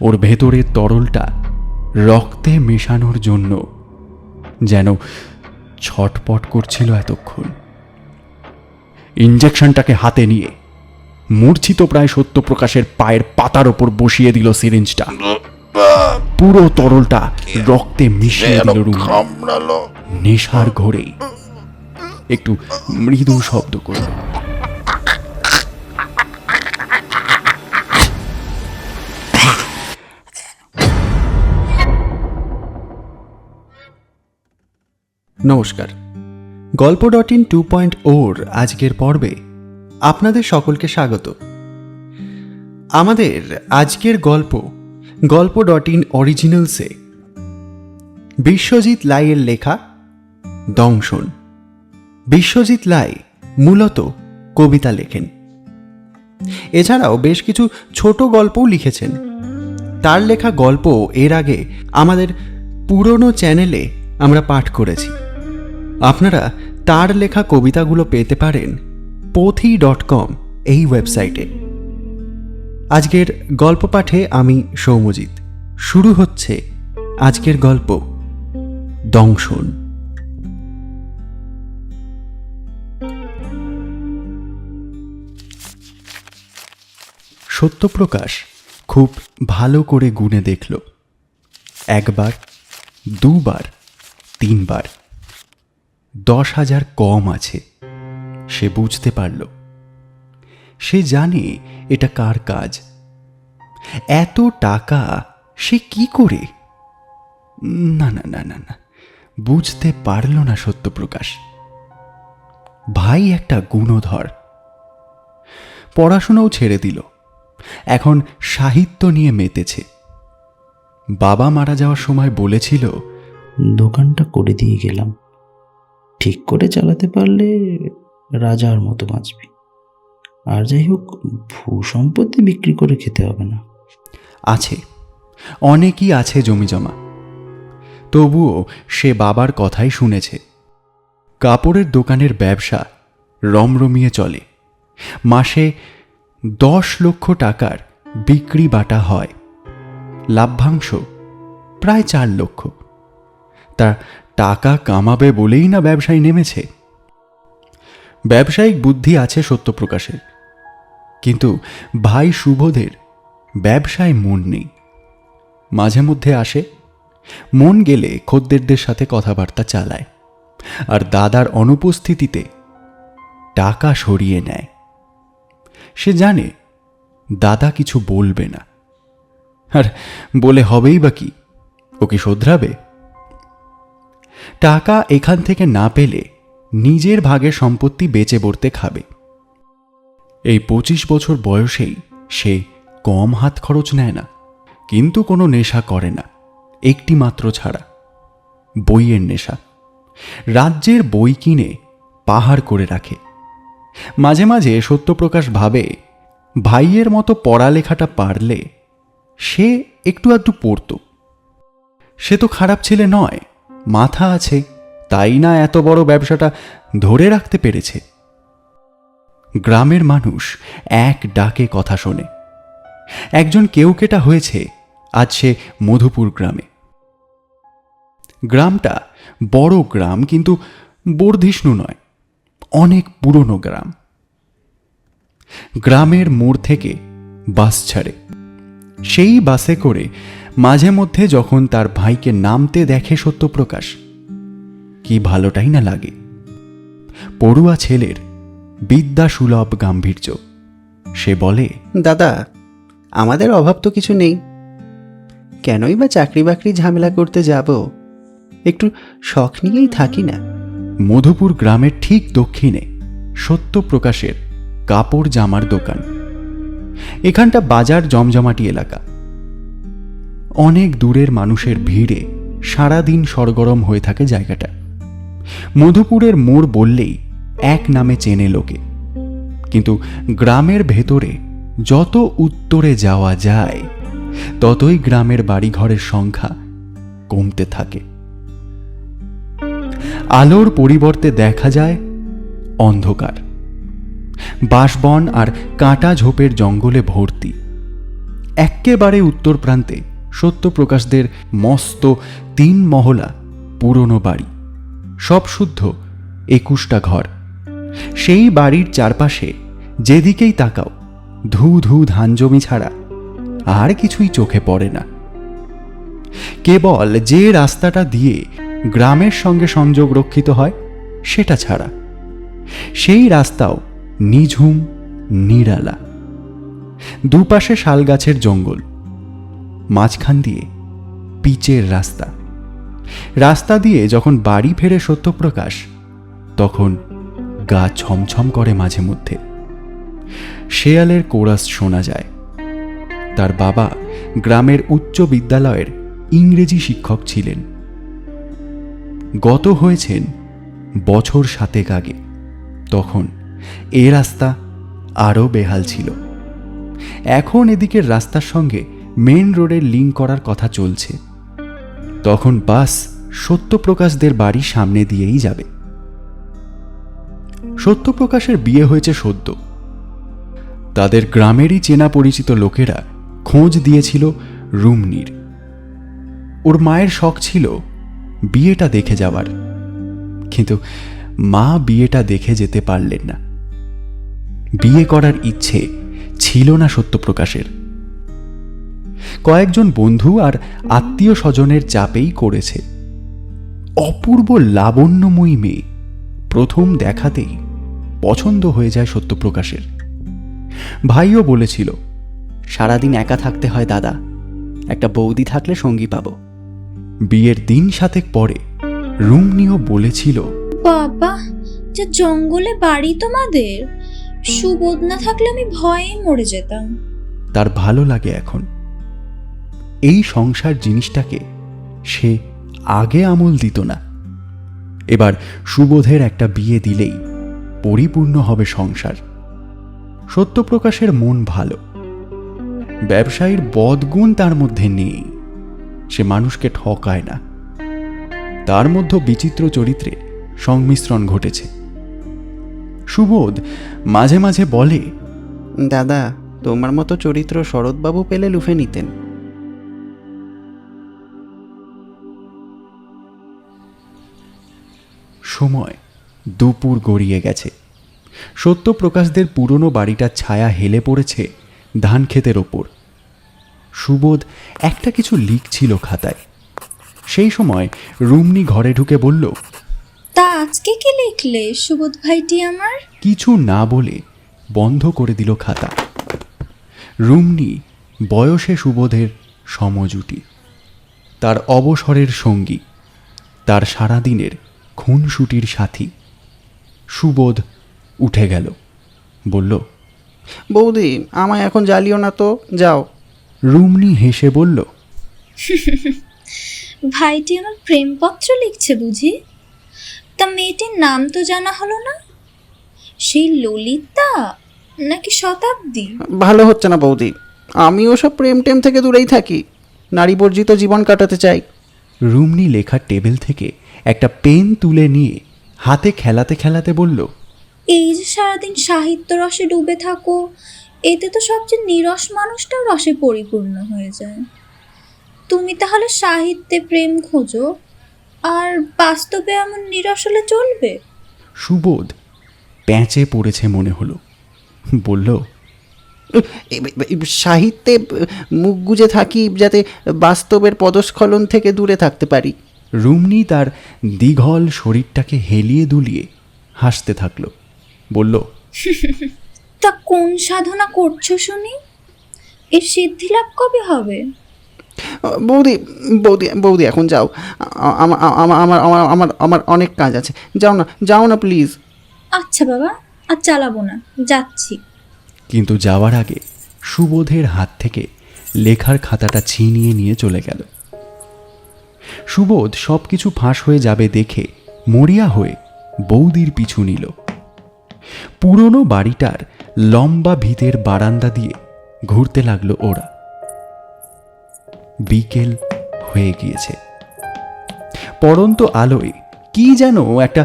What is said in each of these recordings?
ওর ভেতরের তরলটা রক্তে মেশানোর জন্য যেন ছটপট করছিল এতক্ষণ। ইঞ্জেকশনটাকে হাতে নিয়ে মূর্ছিত প্রায় সত্যপ্রকাশের পায়ের পাতার ওপর বসিয়ে দিল সিরিঞ্জটা। পুরো তরলটা রক্তে মিশিয়ে দিল নেশার ঘোরেই একটু মৃদু শব্দ করল। নমস্কার। Golpo dot in two point ওর আজকের পর্বে আপনাদের সকলকে স্বাগত। আমাদের আজকের গল্প গল্প ডট ইন অরিজিনালসে বিশ্বজিৎ লাইয়ের লেখা দংশন। বিশ্বজিৎ লাই মূলত কবিতা লেখেন। এছাড়াও বেশ কিছু ছোট গল্পও লিখেছেন। তার লেখা গল্প এর আগে আমাদের পুরনো চ্যানেলে আমরা পাঠ করেছি। আপনারা তার লেখা কবিতাগুলো পেতে পারেন পথি ডট কম এই ওয়েবসাইটে। আজকের গল্প পাঠে আমি সৌমজিৎ। শুরু হচ্ছে আজকের গল্প দংশন। সত্যপ্রকাশ খুব ভালো করে গুণে দেখল। একবার, দুবার, তিনবার। দশ হাজার কম আছে। সে বুঝতে পারল। সে জানে এটা কার কাজ। এত টাকা সে কি করে? না না না না না, বুঝতে পারল না সত্যপ্রকাশ। ভাই একটা গুণধর। পড়াশোনাও ছেড়ে দিল। এখন সাহিত্য নিয়ে মেতেছে। বাবা মারা যাওয়ার সময় বলেছিল, দোকানটা করে দিয়ে গেলাম। ঠিক করে চালাতে পারলে রাজার মতো বাঁচবি। আর যাই হোক ভূ সম্পত্তি বিক্রি করে খেতে হবে না। আছে। অনেকই আছে জমি জমা তবুও সে বাবার কথাই শুনেছে। কাপড়ের দোকানের ব্যবসা রমরমিয়ে চলে। মাসে দশ লক্ষ টাকার বিক্রি বাটা হয়। লাভ্যাংশ প্রায় চার লক্ষ। তা টাকা কামাবে বলেই না ব্যবসায় নেমেছে। ব্যবসায়িক বুদ্ধি আছে সত্যপ্রকাশের। কিন্তু ভাই সুবোধের ব্যবসায় মন নেই। মাঝে মধ্যে আসে, মন গেলে খদ্দেরদের সাথে কথাবার্তা চালায় আর দাদার অনুপস্থিতিতে টাকা সরিয়ে নেয়। সে জানে দাদা কিছু বলবে না। আর বলে হবেই বা কি? ও কি শোধরাবে? টাকা এখান থেকে না পেলে নিজের ভাগের সম্পত্তি বেচে বর্তে খাবে। এই পঁচিশ বছর বয়সেই সে কম হাত খরচ নেয় না, কিন্তু কোনো নেশা করে না, একটি মাত্র ছাড়া, বইয়ের নেশা। রাজ্যের বই কিনে পাহাড় করে রাখে। মাঝে মাঝে সত্যপ্রকাশ ভাবে ভাইয়ের মতো পড়ালেখাটা পারলে সে একটু আধটু পড়ত। সে তো খারাপ ছেলে নয় মাথা আছে, তাই না এত বড় ব্যবসাটা ধরে রাখতে পেরেছে? গ্রামের মানুষ এক ডাকে কথা শোনে। একজন কেউকেটা হয়েছে, আজ সে মধুপুর গ্রামে। গ্রামটা বড় গ্রাম কিন্তু বর্ধিষ্ণু নয়, অনেক পুরনো গ্রাম। গ্রামের মোড় থেকে বাস ছাড়ে। সেই বাসে করে মাঝে মধ্যে যখন তার ভাইকে নামতে দেখে সত্যপ্রকাশ কি ভালোটাই না লাগে। পড়ুয়া ছেলের বিদ্যা সুলভ গাম্ভীর্য সে বলে দাদা আমাদের অভাব তো কিছু নেই। কেনই বা চাকরি বাকরি ঝামেলা করতে যাব? একটু শখ নিয়েই থাকি না। মধুপুর গ্রামের ঠিক দক্ষিণে সত্যপ্রকাশের কাপড় জামার দোকান। এখানটা বাজার জমজমাটি এলাকা। অনেক দূরের মানুষের ভিড়ে সারাদিন সরগরম হয়ে থাকে জায়গাটা। মধুপুরের মোড় বললেই এক নামে চেনে লোকে। কিন্তু গ্রামের ভেতরে যত উত্তরে যাওয়া যায়, ততই গ্রামের বাড়িঘরের সংখ্যা কমতে থাকে। আলোর পরিবর্তে দেখা যায় অন্ধকার। বাঁশবন আর কাঁটা ঝোপের জঙ্গলে ভর্তি। এক্কেবারে উত্তর প্রান্তে সত্যপ্রকাশদের মস্ত তিন মহলা পুরনো বাড়ি। সব শুদ্ধ, একুশটা ঘর। সেই বাড়ির চারপাশে যেদিকেই তাকাও ধু ধু ধান জমি ছাড়া আর কিছুই চোখে পড়ে না। কেবল যে রাস্তাটা দিয়ে গ্রামের সঙ্গে সংযোগ রক্ষিত হয়, সেটা ছাড়া। সেই রাস্তাও নিঝুম, নিরালা। দুপাশে শালগাছের জঙ্গল। মাঝখান দিয়ে, পিচের রাস্তা। রাস্তা দিয়ে যখন বাড়ি ফেরে সত্যপ্রকাশ, তখন গা ছমছম করে মাঝে মধ্যে। শেয়ালের কোরাস শোনা যায়। তার বাবা গ্রামের উচ্চ বিদ্যালয়ের ইংরেজি শিক্ষক ছিলেন। গত হয়েছেন বছর সাতেক আগে। তখন এ রাস্তা আরও বেহাল ছিল। এখন এদিকের রাস্তার সঙ্গে মেন রোডের লিঙ্ক করার কথা চলছে। তখন বাস সত্যপ্রকাশদের বাড়ি সামনে দিয়েই যাবে। সত্যপ্রকাশের বিয়ে হয়েছে সদ্য। তাদের গ্রামেরই চেনা পরিচিত লোকেরা খোঁজ দিয়েছিল রুমনির। ওর মায়ের শখ ছিল বিয়েটা দেখে যাওয়ার। কিন্তু মা বিয়েটা দেখে যেতে পারলেন না। বিয়ে করার ইচ্ছে ছিল না সত্যপ্রকাশের। কয়েকজন বন্ধু আর আত্মীয় স্বজনের চাপেই করেছে। অপূর্ব লাবণ্যময়ী মেয়ে। প্রথম দেখাতেই পছন্দ হয়ে যায় সত্যপ্রকাশের। ভাইও বলেছিল সারাদিন একা থাকতে হয় দাদা। একটা বৌদি থাকলে সঙ্গী পাব। বিয়ের দিন সাতেক পরে রুমনিও বলেছিল বাবা যে জঙ্গলে বাড়ি তোমাদের। সুবোধ না থাকলে আমি ভয়ে মরে যেতাম। তার ভালো লাগে এখন। এই সংসার জিনিসটাকে সে আগে আমল দিত না। এবার সুবোধের একটা বিয়ে দিলেই পরিপূর্ণ হবে সংসার। সত্যপ্রকাশের মন ভালো। ব্যবসায়ীর বদগুণ তার মধ্যে নেই। সে মানুষকে ঠকায় না। তার মধ্যে বিচিত্র চরিত্রে সংমিশ্রণ ঘটেছে। সুবোধ মাঝে মাঝে বলে, দাদা, তোমার মতো চরিত্র শরৎবাবু পেলে লুফে নিতেন। সময় দুপুর গড়িয়ে গেছে। সত্যপ্রকাশদের পুরনো বাড়িটার ছায়া হেলে পড়েছে ধান ক্ষেতের ওপর। সুবোধ একটা কিছু লিখছিল খাতায়। সেই সময় রুমনি ঘরে ঢুকে বলল তা আজকে কি লিখলে সুবোধ ভাইটি আমার? কিছু না বলে বন্ধ করে দিল খাতা। রুমনি বয়সে সুবোধের সমজুটি তার অবসরের সঙ্গী তার সারাদিনের খুনসুটির সাথী। সুবোধ উঠে গেল। বলল বৌদি আমায় এখন জ্বালিও না তো যাও। রুমনি হেসে বলল ভাইটি আমার প্রেমপত্র লিখছে বুঝি? তা মেয়েটির নাম তো জানা হলো না? সেই ললিতা নাকি শতাব্দী? ভালো হচ্ছে না বৌদি। আমি ওসব প্রেম টেম থেকে দূরেই থাকি। নারী বর্জিত জীবন কাটাতে চাই। রুমনি লেখার টেবিল থেকে একটা পেন তুলে নিয়ে হাতে খেলাতে খেলাতে বলল এই যে সারাদিন সাহিত্য রসে ডুবে থাকো এতে তো সবচেয়ে নিরস মানুষটাও রসে পরিপূর্ণ হয়ে যায়। তুমি তাহলে সাহিত্যে প্রেম খোঁজো আর বাস্তবে এমন নিরস হলে চলবে? সুবোধ প্যাঁচে পড়েছে মনে হলো। বলল সাহিত্যে মুখ গুজে থাকি যাতে বাস্তবের পদস্খলন থেকে দূরে থাকতে পারি। রুমনি তার দীঘল শরীরটাকে হেলিয়ে দুলিয়ে হাসতে থাকল। বলল তা কোন সাধনা করছ শুনি? এর সিদ্ধি লাভ কবে হবে? বৌদি বৌদি বৌদি এখন যাও। আমার আমার আমার আমার আমার আমার অনেক কাজ আছে। যাও না যাও না প্লিজ। আচ্ছা বাবা আর চালাবো না যাচ্ছি। কিন্তু যাওয়ার আগে সুবোধের হাত থেকে লেখার খাতাটা ছিনিয়ে নিয়ে চলে গেল। সুবোধ সব কিছু ফাঁস হয়ে যাবে দেখে মরিয়া হয়ে বৌদির পিছু নিল। পুরনো বাড়িটার লম্বা ভিতের বারান্দা দিয়ে ঘুরতে লাগল ওরা। বিকেল হয়ে গিয়েছে। পড়ন্ত আলোয় কি যেন একটা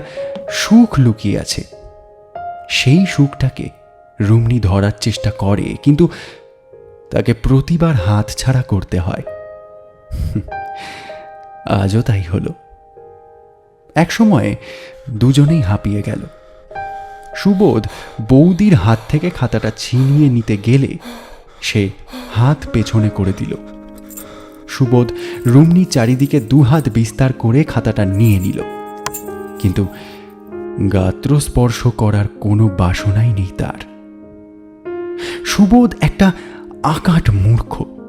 সুখ লুকিয়ে আছে। সেই সুখটাকে রুমনি ধরার চেষ্টা করে, কিন্তু তাকে প্রতিবার হাত ছাড়া করতে হয়। আজও তাই হলো। একসময় দুজনেই হাঁপিয়ে গেল। সুবোধ বৌদির হাত থেকে খাতাটা ছিনিয়ে নিতে গেলে সে হাত পেছনে করে দিল। সুবোধ রুমনি চারিদিকে দুহাত বিস্তার করে খাতাটা নিয়ে নিল। কিন্তু গাত্রস্পর্শ করার কোনো বাসনাই নেই তার। সুবোধ একটা আকাট মূর্খ।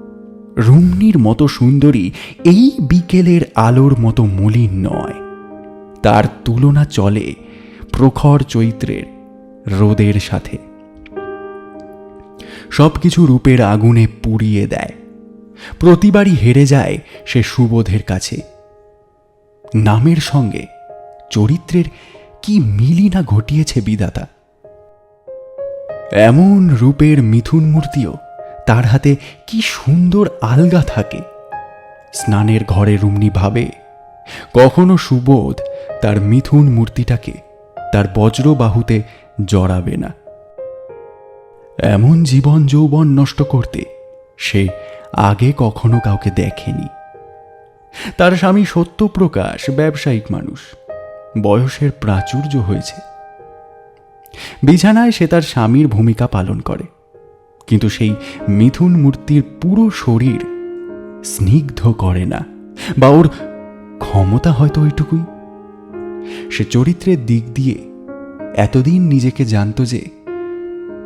রুমনির মতো সুন্দরী এই বিকেলের আলোর মতো মলিন নয়। তার তুলনা চলে প্রখর চৈত্রের রোদের সাথে। সবকিছু রূপের আগুনে পুড়িয়ে দেয়। প্রতিবারই হেরে যায় সে সুবোধের কাছে। নামের সঙ্গে চরিত্রের কি মিলি না ঘটিয়েছে বিধাতা? এমন রূপের মিথুন মূর্তিও তার হাতে কি সুন্দর আলগা থাকে। স্নানের ঘরে রুমনি ভাবে, কখনো সুবোধ তার মিথুন মূর্তিটাকে তার বজ্রবাহুতে জড়াবে না। এমন জীবন যৌবন নষ্ট করতে সে আগে কখনো কাউকে দেখেনি। তার স্বামী সত্যপ্রকাশ, ব্যবসায়িক মানুষ, বয়সের প্রাচুর্য হয়েছে। বিছানায় সে তার স্বামীর ভূমিকা পালন করে। কিন্তু সেই মিথুন মূর্তির পুরো শরীর স্নিগ্ধ করে না। বা ওর ক্ষমতা হয়তো ওইটুকুই। সে চরিত্রের দিক দিয়ে এতদিন নিজেকে জানত যে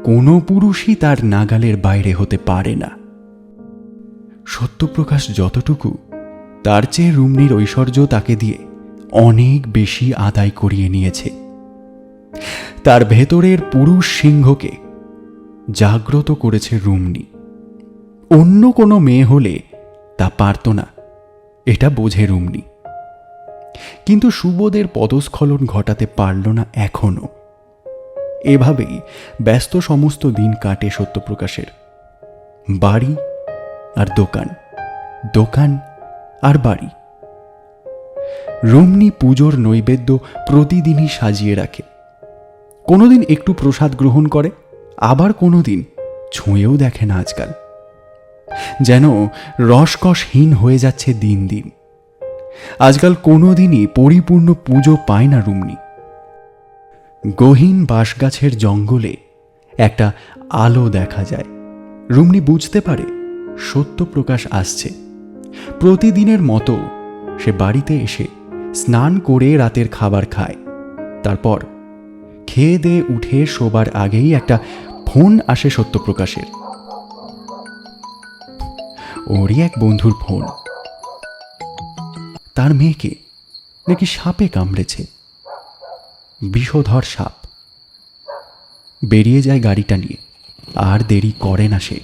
কোনো পুরুষই তার নাগালের বাইরে হতে পারে না। সত্যপ্রকাশ যতটুকু, তার চেয়ে রুমনির ঐশ্বর্য তাকে দিয়ে অনেক বেশি আদায় করিয়ে নিয়েছে। তার ভেতরের পুরুষ সিংহকে জাগ্রত করেছে রুমনি। অন্য কোনো মেয়ে হলে তা পারত না, এটা বোঝে রুমনি। কিন্তু সুবোধের পদস্খলন ঘটাতে পারল না এখনও এভাবেই ব্যস্ত সমস্ত দিন কাটে সত্যপ্রকাশের। বাড়ি আর দোকান দোকান আর বাড়ি। রুমনি পুজোর নৈবেদ্য প্রতিদিনই সাজিয়ে রাখে। কোনোদিন একটু প্রসাদ গ্রহণ করে আবার কোনোদিন ছুঁয়েও দেখে না আজকাল। যেন রসকসহীন হয়ে যাচ্ছে দিন দিন। আজকাল কোনোদিনই পরিপূর্ণ পুজো পায় না রুমনি। গহীন বাঁশগাছের জঙ্গলে একটা আলো দেখা যায়। রুমনি বুঝতে পারে সত্য প্রকাশ আসছে। প্রতিদিনের মতো সে বাড়িতে এসে স্নান করে রাতের খাবার খায়। তারপর খেয়ে দিয়ে উঠে শোবার আগেই একটা ফোন আসে সত্যপ্রকাশের ওরই এক বন্ধুর ফোন। তার মেয়েকে নাকি সাপে কামড়েছে। বিষধর সাপ। বেরিয়ে যায় গাড়িটা নিয়ে। আর দেরি করে না সে।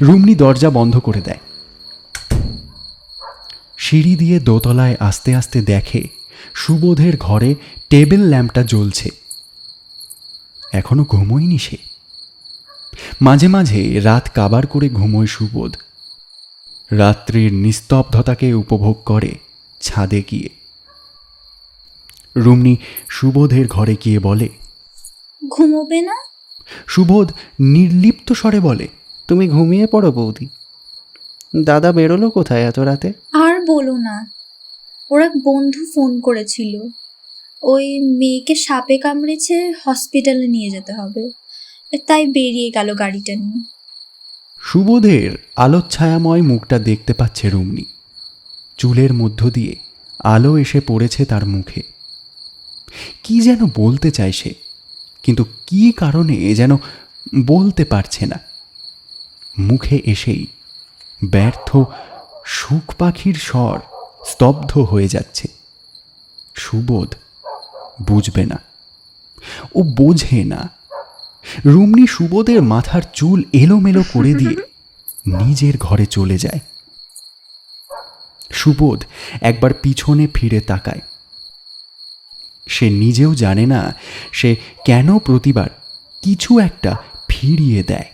রুমনি দরজা বন্ধ করে দেয়। সিঁড়ি দিয়ে দোতলায় আস্তে আস্তে দেখে সুবোধের ঘরে টেবিল ল্যাম্পটা জ্বলছে। এখনও ঘুমোয়নি সে। মাঝে মাঝে রাত কাবার করে ঘুমোয় সুবোধ। রাত্রির নিস্তব্ধতাকে উপভোগ করে ছাদে গিয়ে। রুমনি সুবোধের ঘরে গিয়ে বলে ঘুমোবে না? সুবোধ নির্লিপ্ত স্বরে বলে তুমি ঘুমিয়ে পড়ো বৌদি। দাদা বেরোলো কোথায় এত রাতে? আর বলো না। ওর এক বন্ধু ফোন করেছিল। ওই মেয়েকে সাপে কামড়েছে হসপিটালে নিয়ে যেতে হবে। তাই বেরিয়ে গেল গাড়িটা নিয়ে। সুবোধের আলোচ্ছায়াময় মুখটা দেখতে পাচ্ছে রুমনি চুলের মধ্য দিয়ে আলো এসে পড়েছে তার মুখে। কি যেন বলতে চায় সে কিন্তু কি কারণে যেন বলতে পারছে না। মুখে এসেই ব্যর্থ সুখ পাখির স্বর স্তব্ধ হয়ে যাচ্ছে। সুবোধ বুঝবে না। ও বোঝে না। রুমনি সুবোধের মাথার চুল এলোমেলো করে দিয়ে নিজের ঘরে চলে যায়। সুবোধ একবার পিছনে ফিরে তাকায়। সে নিজেও জানে না, সে কেন প্রতিবার কিছু একটা ফিরিয়ে দেয়।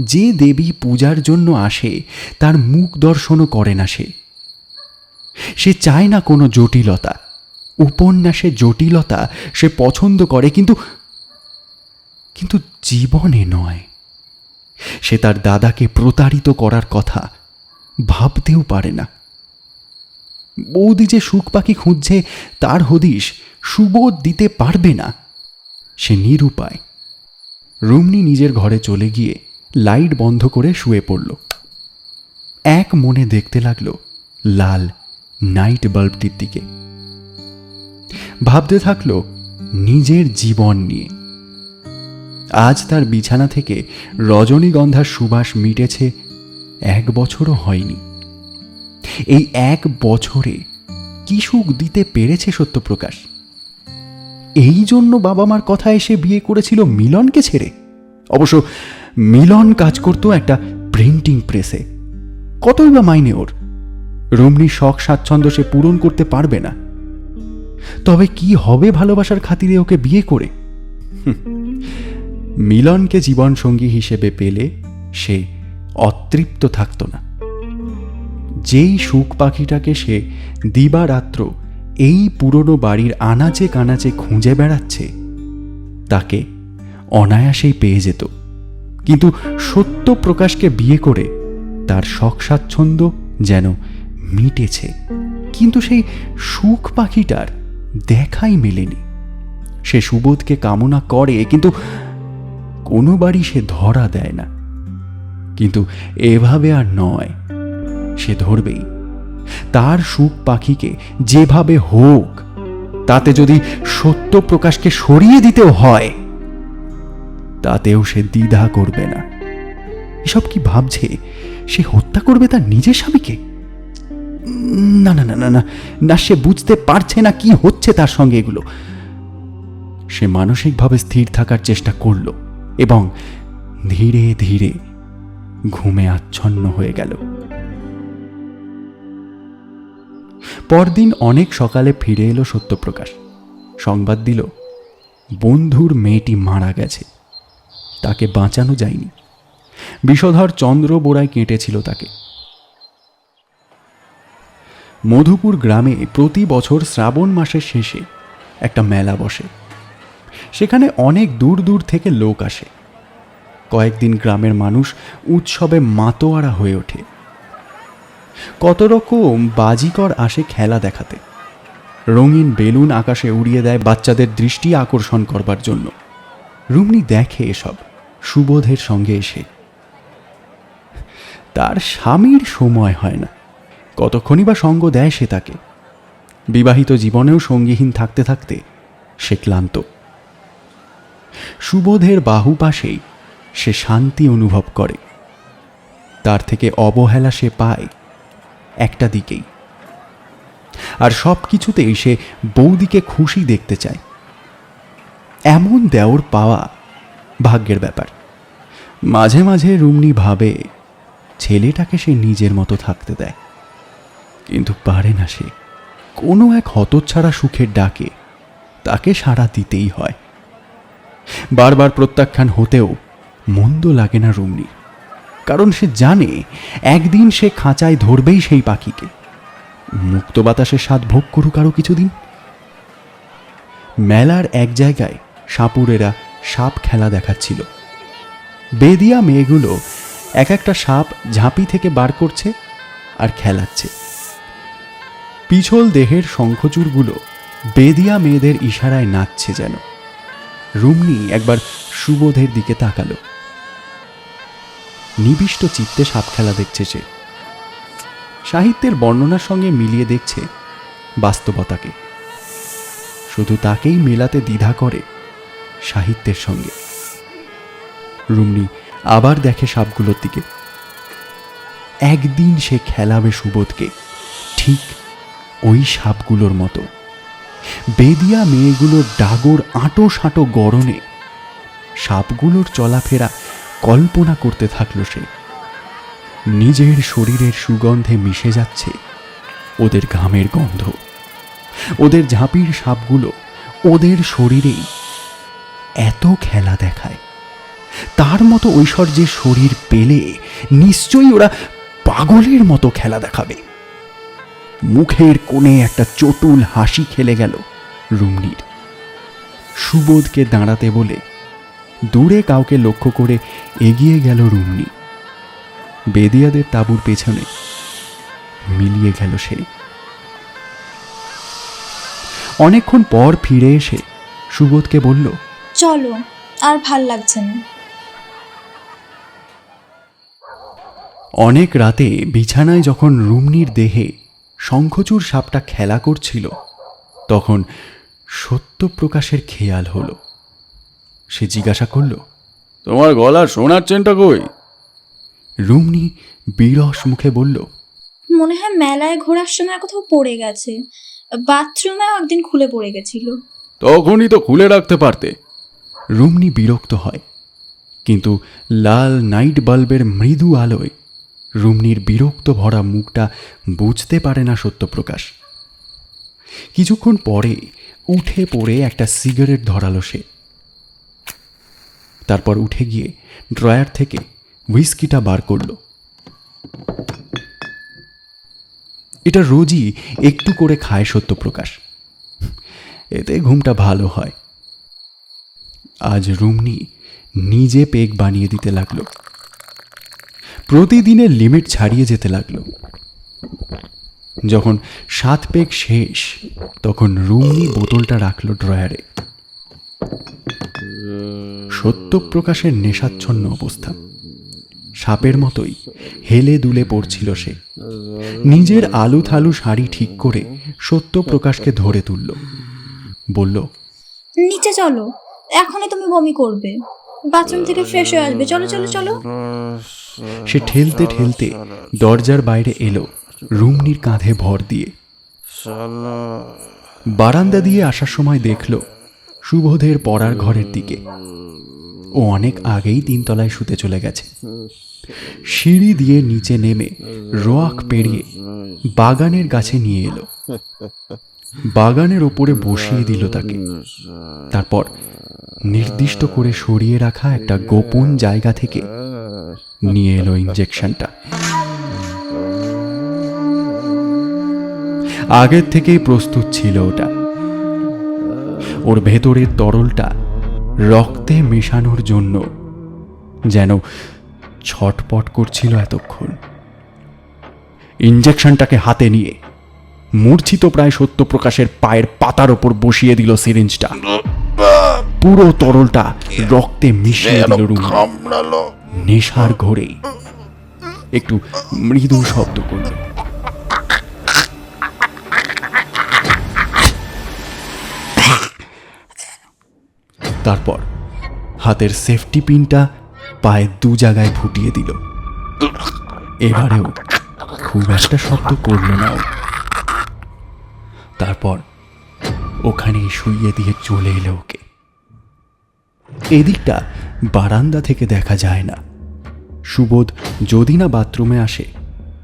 যে দেবী পূজার জন্য আসে, তার মুখ দর্শনও করে না সে। সে চায় না কোনো জটিলতা। উপন্যাসে জটিলতা সে পছন্দ করে, কিন্তু কিন্তু জীবনে নয়। সে তার দাদাকে প্রতারিত করার কথা ভাবতেও পারে না। বৌদি যে সুখ পাখি খুঁজছে, তার হদিশ সুবোধ দিতে পারবে না। সে নিরুপায়। রুমনি নিজের ঘরে চলে গিয়ে লাইট বন্ধ করে শুয়ে পড়ল। এক মনে দেখতে লাগল, লাল নাইট বাল্বটির দিকে। ভাবতে থাকল নিজের জীবন নিয়ে। আজ তার বিছানা থেকে রজনীগন্ধার সুবাস মিটেছে, এক বছরও হয়নি। এই এক বছরে কি সুখ দিতে পেরেছে সত্যপ্রকাশ? এই জন্য বাবা মার কথা এসে বিয়ে করেছিল মিলনকে ছেড়ে। অবশ্য মিলন কাজ করতো একটা প্রিন্টিং প্রেসে। কতই বা মাইনে ওর। রমণীর শখ স্বাচ্ছন্দ্য সে পূরণ করতে পারবে না। তবে কি হবে ভালোবাসার খাতিরে ওকে বিয়ে করে? মিলনকে জীবনসঙ্গী হিসেবে পেলে সে অতৃপ্ত থাকতো না। যেই সুখ পাখিটাকে সে দিবারাত্র এই পুরনো বাড়ির আনাচে কানাচে খুঁজে বেড়াচ্ছে, তাকে অনায়াসেই পেয়ে যেত। কিন্তু সত্য প্রকাশকে বিয়ে করে তার শখ স্বাচ্ছন্দ্য যেন মিটেছে, কিন্তু সেই সুখ পাখিটার দেখাই মেলেনি। সে সুবোধকে কামনা করে, কিন্তু কোনোবারই সে ধরা দেয় না। কিন্তু এভাবে আর নয়, সে ধরবেই। তার সুখ পাখিকে যেভাবে হোক, তাতে যদি সত্য প্রকাশকে সরিয়ে দিতেও হয়, তাতেও সে দ্বিধা করবে না। এসব কি ভাবছে? সে হত্যা করবে তার নিজের স্বামীকে? না না না না না। না, সে বুঝতে পারছে না কি হচ্ছে তার সঙ্গে এগুলো। সে মানসিকভাবে স্থির থাকার চেষ্টা করল এবং ধীরে ধীরে ঘুমে আচ্ছন্ন হয়ে গেল। পরদিন অনেক সকালে ফিরে এলো সত্যপ্রকাশ। সংবাদ দিল, বন্ধুর মেয়েটি মারা গেছে। তাকে বাঁচানো যায়নি। বিষধর চন্দ্র বোড়ায় কেটেছিল তাকে। মধুপুর গ্রামে প্রতি বছর শ্রাবণ মাসের শেষে একটা মেলা বসে। সেখানে অনেক দূর দূর থেকে লোক আসে। কয়েকদিন গ্রামের মানুষ উৎসবে মাতোয়ারা হয়ে ওঠে। কত রকম বাজিকর আসে খেলা দেখাতে। রঙিন বেলুন আকাশে উড়িয়ে দেয় বাচ্চাদের দৃষ্টি আকর্ষণ করবার জন্য। রুমনি দেখে এসব, সুবোধের সঙ্গে এসে। তার স্বামীর সময় হয় না। কতক্ষণই বা সঙ্গ দেয় সে তাকে? বিবাহিত জীবনেও সঙ্গীহীন থাকতে থাকতে সে ক্লান্ত। সুবোধের বাহু পাশেই সে শান্তি অনুভব করে। তার থেকে অবহেলা সে পায় একটা দিকেই। আর সব কিছুতেই সে বৌদিকে খুশি দেখতে চায়। এমন দেওর পাওয়া ভাগ্যের ব্যাপার। মাঝে মাঝে রুমনি ভাবে, ছেলেটাকে সে নিজের মতো থাকতে দেয়। কিন্তু পারে না সে। কোনো এক হতচ্ছাড়া সুখের ডাকে তাকে সাড়া দিতেই হয়। বারবার প্রত্যাখ্যান হতেও মন্দ লাগে না রুমনি কারণ সে জানে একদিন সে খাঁচায় ধরবেই সেই পাখিকে। মুক্ত বাতাসের স্বাদ ভোগ করুক আরও কিছুদিন। মেলার এক জায়গায় সাপুরেরা সাপ খেলা দেখাচ্ছিল। বেদিয়া মেয়েগুলো এক একটা সাপ ঝাঁপি থেকে বার করছে আর খেলাচ্ছে। পিছল দেহের শঙ্খচূড়গুলো বেদিয়া মেয়েদের ইশারায় নাচছে যেন। রুমনি একবার সুবোধের দিকে তাকালো। নিবিষ্ট চিত্তে সাপ খেলা দেখছে সে। সাহিত্যের বর্ণনার সঙ্গে মিলিয়ে দেখছে বাস্তবতাকে। শুধু তাকেই মেলাতে দ্বিধা করে সাহিত্যের সঙ্গে। রুমনি আবার দেখে সাপগুলোর দিকে। একদিন সে খেলাবে সুবোধকে, ঠিক ওই সাপগুলোর মতো। বেদিয়া মেয়েগুলোর ডাগর আঁটো সাঁটো গরনে সাপগুলোর চলাফেরা কল্পনা করতে থাকল সে। নিজের শরীরের সুগন্ধে মিশে যাচ্ছে ওদের ঘামের গন্ধ। ওদের ঝাঁপির সাপগুলো ওদের শরীরেই এত খেলা দেখায়। তার মতো ঐশ্বর্যের শরীর পেলে নিশ্চয়ই ওরা পাগলের মতো খেলা দেখাবে। মুখের কোণে একটা চটুল হাসি খেলে গেল রুমনির সুবোধকে দাঁড়াতে বলে দূরে কাউকে লক্ষ্য করে এগিয়ে গেল রুমনি বেদিয়াদের তাঁবুর পেছনে মিলিয়ে গেল সে। অনেকক্ষণ পর ফিরে এসে সুবোধকে বলল চলো আর ভালো লাগছে না। অনেক রাতে বিছানায় যখন রুমনির দেহে শঙ্খচূড় সাপটা খেলা করছিল। তখন সত্যপ্রকাশের খেয়াল হলো। সে জিজ্ঞাসা করল তোমার গলার সোনার চেনটা কই? রুমনি বিরস মুখে বলল মনে হয় মেলায় ঘোরার সময় কোথাও পড়ে গেছে। বাথরুমেও একদিন খুলে পড়ে গেছিল। তখনই তো খুলে রাখতে পারতে। রুমনি বিরক্ত হয়। কিন্তু লাল নাইট বাল্বের মৃদু আলোয় রুমনির বিরক্ত ভরা মুখটা বুঝতে পারে না সত্যপ্রকাশ। কিছুক্ষণ পরে উঠে পড়ে একটা সিগারেট ধরালো সে। তারপর উঠে গিয়ে ড্রয়ার থেকে হুইস্কিটা বার করল। এটা রোজই একটু করে খায় সত্যপ্রকাশ। এতে ঘুমটা ভালো হয়। আজ রুমনি নিজে পেগ বানিয়ে দিতে লাগল। প্রতিদিনের লিমিট ছাড়িয়ে যেতে লাগল। যখন সাত পেগ শেষ, তখন রুমনি বোতলটা রাখল ড্রয়ারে। সত্যপ্রকাশের নেশাচ্ছন্ন অবস্থা। সাপের মতোই হেলে দুলে পড়ছিল সে। নিজের আলু থালু শাড়ি ঠিক করে সত্যপ্রকাশকে ধরে তুলল। বলল, নিচে চলো, এখনই তুমি বমি করবে। বাথরুম থেকে ফ্রেশ হয়ে আসবে। চলো চলো চলো। সে ঠেলতে ঠেলতে দরজার বাইরে এলো, রুমনির কাঁধে ভর দিয়ে। বারান্দা দিয়ে আসার সময় দেখল, সুবোধের পড়ার ঘরের দিকে। ও অনেক আগেই তিনতলায় শুতে চলে গেছে। সিঁড়ি দিয়ে নিচে নেমে রোয়াক পেরিয়ে বাগানের গাছে নিয়ে এলো। বাগানের ওপরে বসিয়ে দিল তাকে। তারপর নির্দিষ্ট করে সরিয়ে রাখা একটা গোপন জায়গা থেকে নিয়ে এলো ইঞ্জেকশনটা আগের থেকেই প্রস্তুত ছিল ওটা। ওর ভেতরের তরলটা রক্তে মেশানোর জন্য যেন ছটপট করছিল এতক্ষণ। ইঞ্জেকশনটাকে হাতে নিয়ে মূর্ছিত প্রায় সত্য প্রকাশের পায়ের পাতার ওপর বসিয়ে দিল সিরিঞ্জটা। পুরো তরলটা রক্তে মিশিয়ে দিল রুমে। নেশার ঘোরেই একটু মৃদু শব্দ করল। তারপর হাতের সেফটি পিনটা পায়ের দু জায়গায় ফুটিয়ে দিল। এবারেও খুব একটা শব্দ করল না। তারপর ওখানে শুইয়ে দিয়ে চলে এলো ওকে। এদিকটা বারান্দা থেকে দেখা যায় না। সুবোধ যদি না বাথরুমে আসে,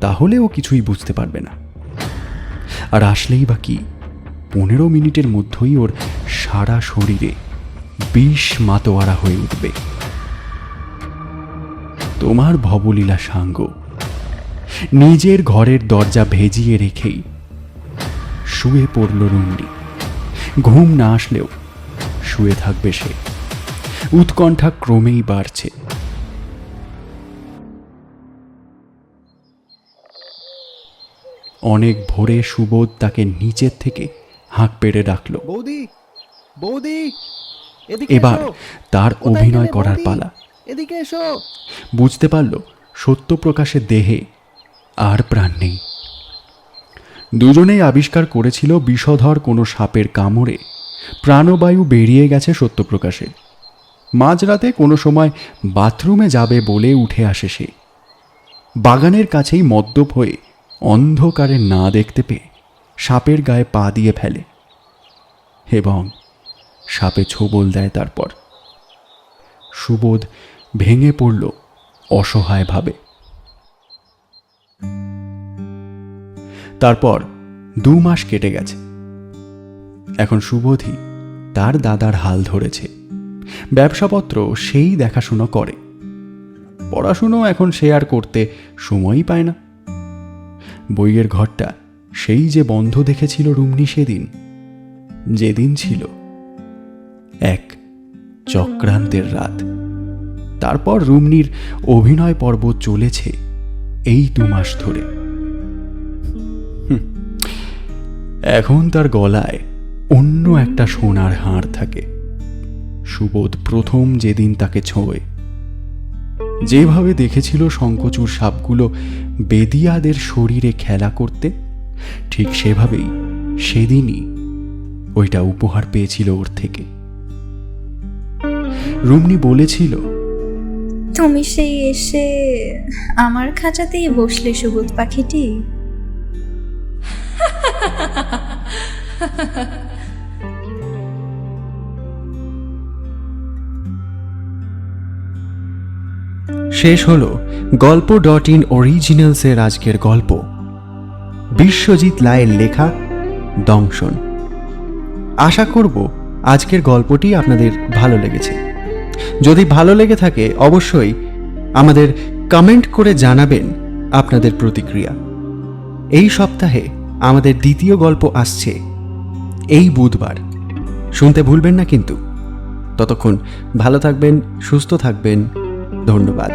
তাহলে ও কিছুই বুঝতে পারবে না। আর আসলেই বা কি, পনেরো মিনিটের মধ্যেই ওর সারা শরীরে বিষ মাতোয়ারা হয়ে উঠবে। তোমার ভবলীলা সাঙ্গ, নিজের ঘরের দরজা ভেজিয়ে রেখেই শুয়ে পড়ল রুমনি ঘুম না আসলেও শুয়ে থাকবে সে। উৎকণ্ঠা ক্রমেই বাড়ছে। অনেক ভোরে সুবোধ তাকে নিচের থেকে হাঁক পেড়ে ডাকল। বৌদি বৌদি এবার। তার অভিনয় করার? পালা। এদিকে এসো। বুঝতে পারল সত্যপ্রকাশের দেহে আর প্রাণ নেই। দুজনেই আবিষ্কার করেছিল বিষধর কোনো সাপের কামড়ে। প্রাণবায়ু বেরিয়ে গেছে সত্যপ্রকাশের মাঝরাতে কোনো সময় বাথরুমে যাবে বলে উঠে আসে সে। বাগানের কাছেই মদ্যপ হয়ে অন্ধকারে না দেখতে পেয়ে সাপের গায়ে পা দিয়ে ফেলে এবং সাপে ছোবল দেয় তারপর। সুবোধ ভেঙে পড়ল অসহায়ভাবে তারপর দু মাস কেটে গেছে। এখন সুবোধই তার দাদার হাল ধরেছে। ব্যবসাপত্র সেই দেখাশুনো করে। পড়াশুনো এখন সে আর করতে সময়ই পায় না। বইয়ের ঘরটা সেই যে বন্ধ দেখেছিল রুমনি সেদিন, যেদিন ছিল এক চক্রান্তের রাত। তারপর রুমনির অভিনয় পর্ব চলেছে এই দু মাস ধরে। এখন তার গলায় অন্য একটা সোনার হাড় থাকে। সুবোধ প্রথম যেদিন তাকে ছোঁয়। যেভাবে দেখেছিল শঙ্কচুর সাপগুলো বেদিয়াদের শরীরে খেলা করতে, ঠিক সেভাবেই সেদিনই ওইটা উপহার পেয়েছিল ওর থেকে। রুমনি বলেছিল, তুমি সেই এসে আমার খাঁচাতেই বসলে সুবোধ পাখিটি? শেষ হলো গল্প ডট ইন অরিজিনালসের আজকের গল্প। বিশ্বজিৎ লায়ের লেখা দংশন। আশা করব আজকের গল্পটি আপনাদের ভালো লেগেছে। যদি ভালো লেগে থাকে অবশ্যই আমাদের কমেন্ট করে জানাবেন আপনাদের প্রতিক্রিয়া। এই সপ্তাহে আমাদের দ্বিতীয় গল্প আসছে। এই বুধবার। শুনতে ভুলবেন না কিন্তু। ততক্ষণ ভালো থাকবেন সুস্থ থাকবেন। ধন্যবাদ।